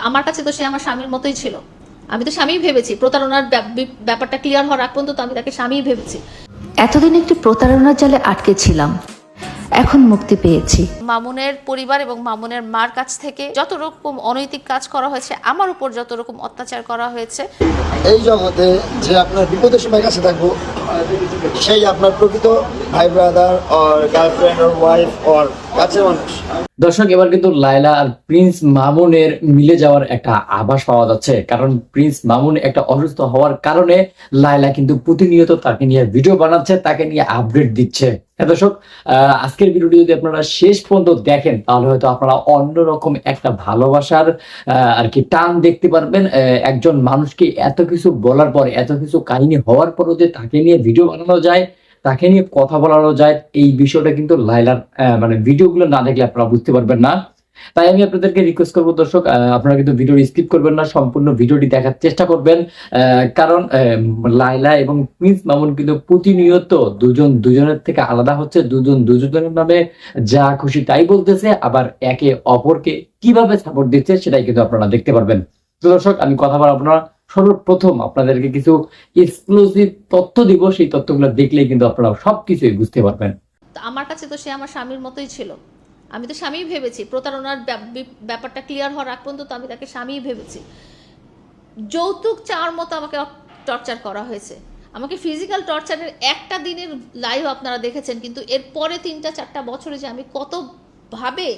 আমার কাছে তো সে আমার স্বামীর মতোই ছিল। আমি তো স্বামী ভেবেছি প্রতারণার ব্যাপ- ব্যাপারটা ক্লিয়ার হওয়ার আগ পর্যন্ত আমি তাকে স্বামী ভেবেছি। এতদিন একটি প্রতারণার জালে আটকে ছিলাম। এখন মুক্তি পেয়েছি। মামুনের পরিবার এবং মামুনের মার কাছ থেকে যত রকম অনৈতিক কাজ করা হয়েছে আমার উপর যত রকম অত্যাচার করা হয়েছে। এই জগতে যে আপনার বিপদের সময় কাছে থাকব সেই আপনার প্রকৃত ভাই brother or girlfriend or wife or কাছের মানুষ। দর্শক, এবার কিন্তু লাইলা আর প্রিন্স মামুনের মিলে যাওয়ার একটা আভাস পাওয়া যাচ্ছে। কারণ প্রিন্স মামুন একটা অসুস্থ হওয়ার কারণে লাইলা কিন্তু প্রতিনিয়ত তাকে নিয়ে ভিডিও বানাচ্ছে, তাকে নিয়ে আপডেট দিচ্ছে। হ্যাঁ দর্শক আজকের ভিডিওটি যদি আপনারা শেষ পর্যন্ত দেখেন, তাহলে হয়তো আপনারা অন্যরকম একটা ভালোবাসার আর কি টান দেখতে পারবেন। একজন মানুষকে এত কিছু বলার পরে, এত কিছু কাহিনী হওয়ার পরও যে তাকে নিয়ে ভিডিও বানানো যায় তাকে নিয়ে কথা বলানো যায়, এই বিষয়টা কিন্তু লাইলার মানে ভিডিওগুলো না দেখলে আপনারা বুঝতে পারবেন না। তাই আমি আপনাদেরকে রিকোয়েস্ট করব দর্শক আপনারা কিন্তু ভিডিও স্কিপ করবেন না, সম্পূর্ণ ভিডিওটি দেখার চেষ্টা করবেন কারণ লাইলা এবং প্রিন্স মামুন কিন্তু প্রতিনিয়ত দুজন দুজনের থেকে আলাদা হচ্ছে, দুজন দুজনের নামে যা খুশি তাই বলতেছে, আবার একে অপরকে কীভাবে সাপোর্ট দিচ্ছে সেটাই কিন্তু আপনারা দেখতে পারবেন। তো দর্শক, আমি কথা বলব না সর্বপ্রথম আপনাদেরকে কিছু এক্সক্লুসিভ তথ্য দিব, সেই তথ্যগুলো দেখলেই কিন্তু আপনারা সবকিছুই বুঝতে পারবেন। আমার কাছে তো সে আমার স্বামীর মতোই ছিল। আমি তো স্বামী ভেবেছি, প্রতারণার ব্যাপ- ব্যাপারটা ক্লিয়ার হওয়ার আগ পর্যন্ত আমি তাকে স্বামী ভেবেছি। যৌতুক চাওয়ার মতো আমাকে টর্চার করা হয়েছে। আমাকে ফিজিক্যাল টর্চারের একটা দিনের লাইভ আপনারা দেখেছেন, কিন্তু এর পরে তিনটা চারটা বছরে যে আমি কত ভাবে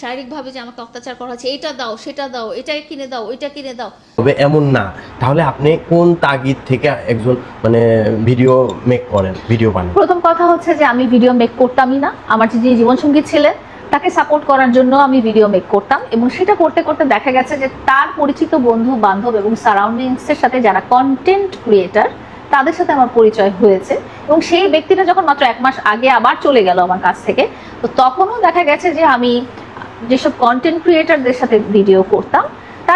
শারীরিকভাবে যে আমাকে অত্যাচার করা হচ্ছে এটা দাও সেটা দাও এটা কিনে দাও ওইটা কিনে দাও। তবে এমন না। তাহলে আপনি কোন তাগিদ থেকে একজন মানে ভিডিও মেক করেন ভিডিও বানান? প্রথম কথা হচ্ছে যে আমি ভিডিও মেক করতামই না। আমার যে যে জীবনসঙ্গী ছিলেন তাকে সাপোর্ট করার জন্য আমি ভিডিও মেক করতাম এবং সেটা করতে করতে দেখা গেছে যে তার পরিচিত বন্ধু বান্ধব এবং সারাউন্ডিংসের সাথে যারা কন্টেন্ট ক্রিয়েটার তাদের সাথে আমার পরিচয় হয়েছে এবং সেই ব্যক্তিটা যখন মাত্র এক মাস আগে আবার চলে গেল আমার কাছ থেকে, তো তখনও দেখা গেছে যে আমি যেসব কন্টেন্ট ক্রিয়েটারদের সাথে ভিডিও করতাম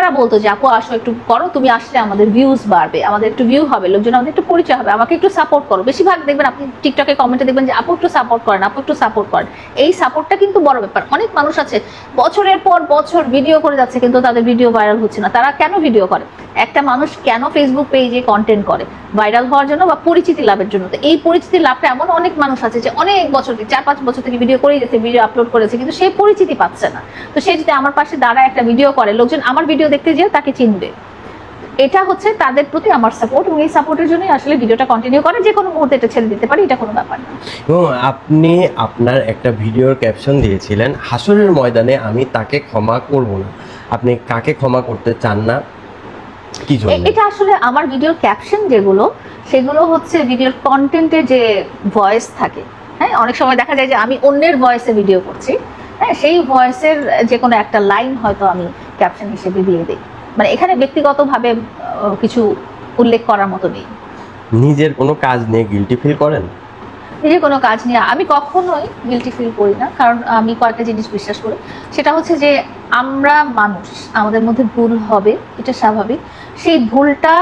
তারা বলতো যে আপু আসো একটু করো তুমি আসলে আমাদের ভিউজ বাড়বে আমাদের একটু ভিউ হবে লোকজন আমাদের একটু পরিচয় হবে আমাকে একটু সাপোর্ট করো। বেশিরভাগ দেখবেন আপনি টিকটকে কমেন্টে দেখবেন যে আপু একটু সাপোর্ট করেন আপু একটু সাপোর্ট করেন। এই সাপোর্টটা কিন্তু বড় ব্যাপার। অনেক মানুষ আছে বছরের পর বছর ভিডিও করে যাচ্ছে কিন্তু তাদের ভিডিও ভাইরাল হচ্ছে না। তারা কেন ভিডিও করে? একটা মানুষ কেন ফেসবুক পেজে কন্টেন্ট করে? ভাইরাল হওয়ার জন্য বা পরিচিতি লাভের জন্য? তো এই পরিচিতি লাভটা এমন অনেক মানুষ আছে যে অনেক বছর থেকে, চার পাঁচ বছর থেকে ভিডিও করেই যাচ্ছে ভিডিও আপলোড করেছে কিন্তু সে পরিচিতি পাচ্ছে না। তো সে যদি আমার পাশে দাঁড়ায় একটা ভিডিও করে লোকজন আমার ভিডিও দেখতে যেয়ে তাকে চিনবে। এটা হচ্ছে তাদের প্রতি আমার সাপোর্ট এবং এই সাপোর্টের জন্যই আসলে ভিডিওটা কন্টিনিউ করে। যে কোনো মুহূর্তে এটা ছেড়ে দিতে পারি এটা কোনো ব্যাপার না। এবং আপনি আপনার একটা ভিডিওর ক্যাপশন দিয়েছিলেন হাসরের ময়দানে আমি তাকে ক্ষমা করব না। আপনি কাকে ক্ষমা করতে চান না? কি জন্য? এটা আসলে আমার ভিডিওর ক্যাপশন যেগুলো সেগুলো হচ্ছে ভিডিওর কন্টেন্টে যে ভয়েস থাকে। হ্যাঁ অনেক সময় দেখা যায় যে আমি অন্যের ভয়েসে ভিডিও করছি। হ্যাঁ সেই ভয়েসের যে কোনো একটা লাইন হয়তো আমি ক্যাপশন হিসেবে দিয়ে দেই। মানে এখানে ব্যক্তিগতভাবে কিছু উল্লেখ করার মতো নেই। নিজের কোনো কাজ নিয়ে গিলটি ফিল করেন? নিজের কোনো কাজ নিয়ে আমি কখনোই গিলটি ফিল করি না কারণ আমি কয়েকটা জিনিস বিশ্বাস করি। সেটা হচ্ছে যে আমরা মানুষ আমাদের মধ্যে ভুল হবে এটা স্বাভাবিক। সেই ভুলটা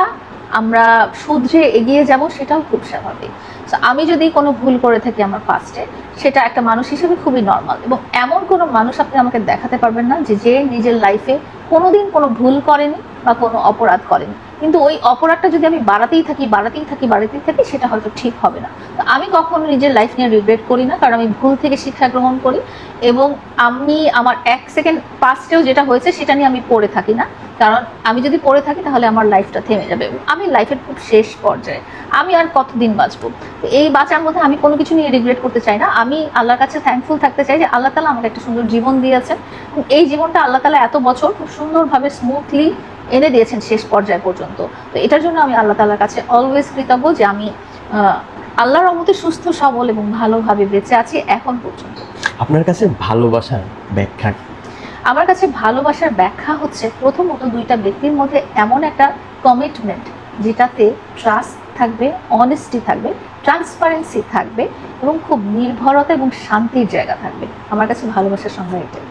আমরা শুধরে এগিয়ে যাব সেটাও খুব স্বাভাবিক। তো আমি যদি কোনো ভুল করে থাকি আমার ফার্স্টে সেটা একটা মানুষ হিসেবে খুবই নর্মাল এবং এমন কোনো মানুষ আপনি আমাকে দেখাতে পারবেন না যে যে নিজের লাইফে কোনোদিন কোনো ভুল করেনি বা কোনো অপরাধ করেনি। কিন্তু ওই অপরাধটা যদি আমি বাড়াতেই থাকি বাড়াতেই থাকি বাড়াতেই থাকি, সেটা হয়তো ঠিক হবে না। তো আমি কখনো নিজের লাইফ নিয়ে রিগ্রেট করি না, কারণ আমি ভুল থেকে শিক্ষা গ্রহণ করি এবং আমি আমার এক সেকেন্ড পাস্টেও যেটা হয়েছে, সেটা নিয়ে আমি পড়ে থাকি না। কারণ আমি যদি পড়ে থাকি, তাহলে আমার লাইফটা থেমে যাবে। আমি লাইফের খুব শেষ পর্যায়ে। আমি আর কতদিন বাঁচবো? এই বাঁচার মধ্যে আমি কোনো কিছু নিয়ে রিগ্রেট করতে চাই না। আমি আল্লাহর কাছে থ্যাঙ্কফুল থাকতে চাই যে আল্লাহ তালা আমাকে একটা সুন্দর জীবন দিয়েছেন। এই জীবনটা আল্লাহ তালা এত বছর খুব সুন্দরভাবে স্মুথলি এনে দিয়েছেন শেষ পর্যায় পর্যন্ত। তো এটার জন্য আমি আল্লাহ তালার কাছে অলওয়েজ কৃতজ্ঞ যে আমি আল্লাহর রহমতে সুস্থ সবল এবং ভালোভাবে বেঁচে আছি এখন পর্যন্ত। আপনার কাছে ভালোবাসার ব্যাখ্যা? আমার কাছে ভালোবাসার ব্যাখ্যা হচ্ছে প্রথমত দুইটা ব্যক্তির মধ্যে এমন একটা কমিটমেন্ট যেটাতে ট্রাস্ট থাকবে অনেস্টি থাকবে ট্রান্সপারেন্সি থাকবে এবং খুব নির্ভরতা এবং শান্তির জায়গা থাকবে। আমার কাছে ভালোবাসার সংজ্ঞা এটাই।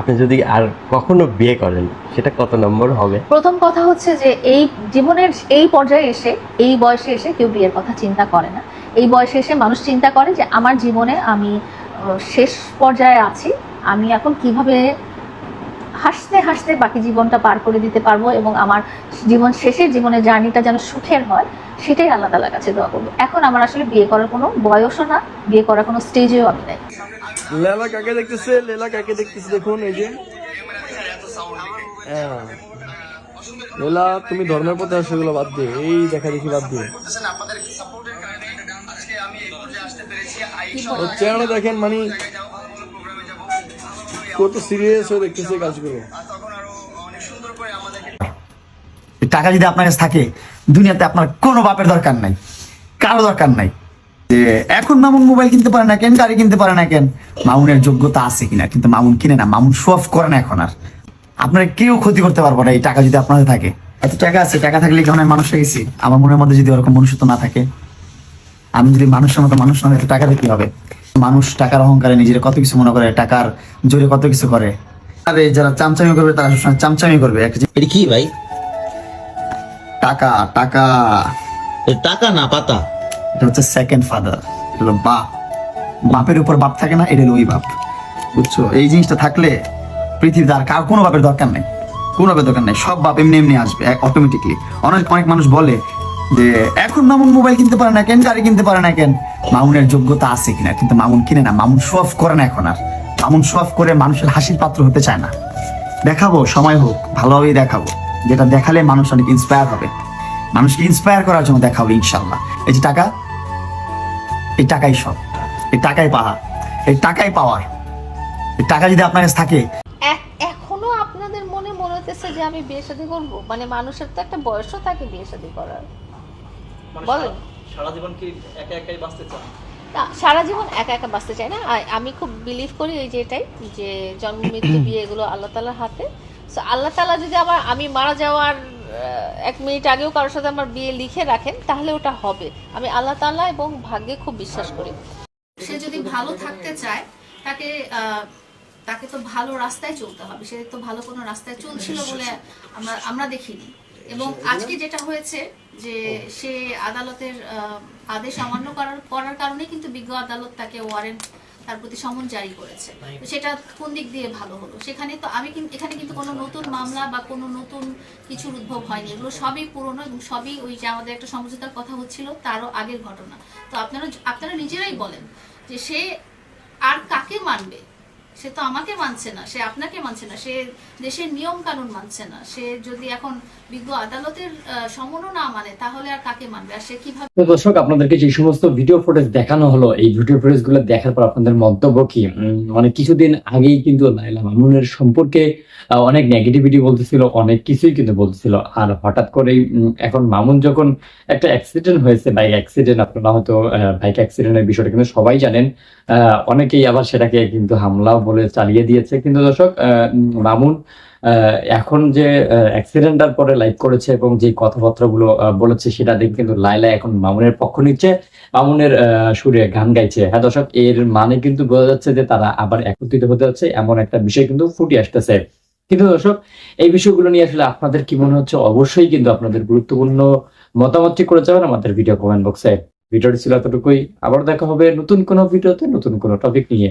আপনি যদি আর কখনো বিয়ে করেন, সেটা কত নম্বর হবে? প্রথম কথা হচ্ছে যে এই জীবনের এই পর্যায়ে এসে, এই বয়সে এসে কেউ বিয়ের কথা চিন্তা করে না। এই বয়সে এসে মানুষ চিন্তা করে যে আমার জীবনে আমি শেষ পর্যায়ে আছি, আমি এখন কীভাবে হাসতে হাসতে বাকি জীবনটা পার করে দিতে পারব এবং আমার জীবন শেষের জীবনের জার্নিটা যেন সুখের হয়, সেটাই আল্লাহ তালার কাছে দোয়া করব। এখন আমার আসলে বিয়ে করার কোনো বয়সও না, বিয়ে করার কোনো স্টেজেও আমি নাই। লেলা কাকে দেখতেছে? লেলা কাকে দেখতেছে দেখুন, এই যে। হ্যাঁ। লেলা, তুমি ধর্মের পথে আসো, এগুলো বাদ দিয়ে। এই দেখা দেখি বাদ দিয়ে। চেহারা দেখেন মানে কত সিরিয়াস হয়ে দেখতেছে কাজগুলো। টাকা যদি আপনার কাছে থাকে, দুনিয়াতে আপনার কোনো বাপের দরকার নাই, কারও দরকার নাই। যে এখন মামুন মোবাইল কিনতে পারে না কেন গাড়ি কিনতে পারে না কেন? মামুনের যোগ্যতা আছে কিনা? কিন্তু মামুন কিনে না মামুন শো অফ করে না এখন আর। আপনার কেউ ক্ষতি করতে পারব না এই টাকা যদি আপনাদের থাকে। এত টাকা আছে টাকা থাকলে কেমন মানুষ হয়ে গেছি আমার মনের মধ্যে যদি ওরকম মনুষ্যত্ব না থাকে আমি যদি মানুষের মতো মানুষ না হই তো টাকা কি হবে? মানুষ টাকার অহংকারে নিজের কত কিছু মনে করে টাকার জোরে কত কিছু করে। আরে যারা চামচামি করবে তারা সবসময় চামচামি করবে। এটা কি ভাই? টাকা টাকা। টাকা না পাতা। এটা হচ্ছে সেকেন্ড ফাদার হলো বাপ। বাপের উপর বাপ থাকে না, এটা হলো ওই বাপ বুঝছ? এই জিনিসটা থাকলে পৃথিবীতে আর কার কোনো বাপের দরকার নেই। কোনো বাপের দরকার নেই। সব বাপ এমনি এমনি আসবে অটোমেটিকলি অনেক অনেক মানুষ বলে যে, এখন মামুন মোবাইল কিনতে পারে না কেন? গাড়ি কিনতে পারে না কেন? মামুনের যোগ্যতা আছে কিনা? কিন্তু মামুন কিনে না। মামুন শো অফ করে না এখন আর। মামুন শো অফ করে মানুষের হাসির পাত্র হতে চায় না। দেখাবো, সময় হোক, ভালোভাবেই দেখাবো। যেটা দেখালে মানুষ অনেক ইন্সপায়ার হবে। মানুষকে ইন্সপায়ার করার জন্য দেখাবো ইনশাল্লাহ এই যে টাকা এই টাকাই সব। এই টাকাই পাওয়া এই টাকাই পাওয়ার এই টাকা যদি আপনার কাছে থাকে এখনও আপনাদের মনে মনে হতেছে যে আমি বিয়ে শাদী করব? মানে মানুষের তো একটা বয়সও থাকে বিয়ে শাদী করার। বলেন সারা জীবন কি একা একাই বাঁচতে চান? না সারা জীবন একা একা বাঁচতে চাই না। আমি খুব বিলিভ করি এই যে এটাই যে জন্ম মৃত্যু বিয়ে এগুলো আল্লাহ তালার হাতে। সো আল্লাহ তালা যদি আমার আমি মারা যাওয়ার এক মিনিট আগেও কারোর সাথে আমার বিয়ে লিখে রাখেন, তাহলে ওটা হবে। আমি আল্লাহ তালা এবং ভাগ্যে খুব বিশ্বাস করি। সে যদি ভালো থাকতে চায়, তাকে তাকে তো ভালো রাস্তায় চলতে হবে। সে তো ভালো কোনো রাস্তায় চলছিল বলে আমরা আমরা দেখিনি। এবং আজকে যেটা হয়েছে যে সে আদালতের আদেশ অমান্য করার করার কারণে কিন্তু বিজ্ঞ আদালত তাকে ওয়ারেন্ট তার প্রতি সমন জারি করেছে। তো সেটা কোন দিক দিয়ে ভালো হলো? সেখানে তো আমি কিন্তু এখানে কিন্তু কোনো নতুন মামলা বা কোনো নতুন কিছুর উদ্ভব হয়নি। এগুলো সবই পুরনো এবং সবই ওই যে আমাদের একটা সমঝোতার কথা হচ্ছিল তারও আগের ঘটনা। তো আপনারা আপনারা নিজেরাই বলেন যে সে আর কাকে মানবে? সে তো আমাকে মানছে না, সে আপনাকে মানছে না, সে দেশের নিয়ম কানুন মানছে না, সে যদি এখন বিজ্ঞ আদালতের সমনও না মানে তাহলে আর কাকে মানবে? আর সে কীভাবে দর্শক, আপনাদেরকে যে সমস্ত ভিডিও ফুটেজ দেখানো হলো, এই ভিডিও ফুটেজগুলো দেখার পর আপনাদের মন্তব্য কি? মানে কিছুদিন আগেই কিন্তু লাইলা মামুনের সম্পর্কে অনেক নেগেটিভিটি বলতেছিল, অনেক কিছুই কিন্তু বলতেছিল। আর হঠাৎ করেই এখন মামুন যখন একটা অ্যাক্সিডেন্ট হয়েছে বাইক অ্যাক্সিডেন্ট আপনারা হয়তো বাইক অ্যাক্সিডেন্টের বিষয়টা কিন্তু সবাই জানেন অনেকেই আবার সেটাকে কিন্তু হামলা বলে চালিয়ে দিয়েছে। কিন্তু দর্শক মামুন এখন যে অ্যাক্সিডেন্টার পরে লাইভ করেছে এবং যে কথাবার্তাগুলো বলেছে সেটা দেখে কিন্তু লাইলা এখন মামুনের পক্ষ নিচ্ছে। মামুনের সুরে গান গাইছে। হ্যাঁ দর্শক, এর মানে কিন্তু বোঝা যাচ্ছে যে তারা আবার একত্রিত হতে যাচ্ছে। এমন একটা বিষয় কিন্তু ফুটে আসতেছে। কিন্তু দর্শক, এই বিষয়গুলো নিয়ে আসলে আপনাদের কি মনে হচ্ছে? অবশ্যই কিন্তু আপনাদের গুরুত্বপূর্ণ মতামতটি করে যাবেন আমাদের ভিডিও কমেন্ট বক্সে ভিডিওটি ছিল এতটুকুই। আবার দেখা হবে নতুন কোনো ভিডিওতে নতুন কোনো টপিক নিয়ে।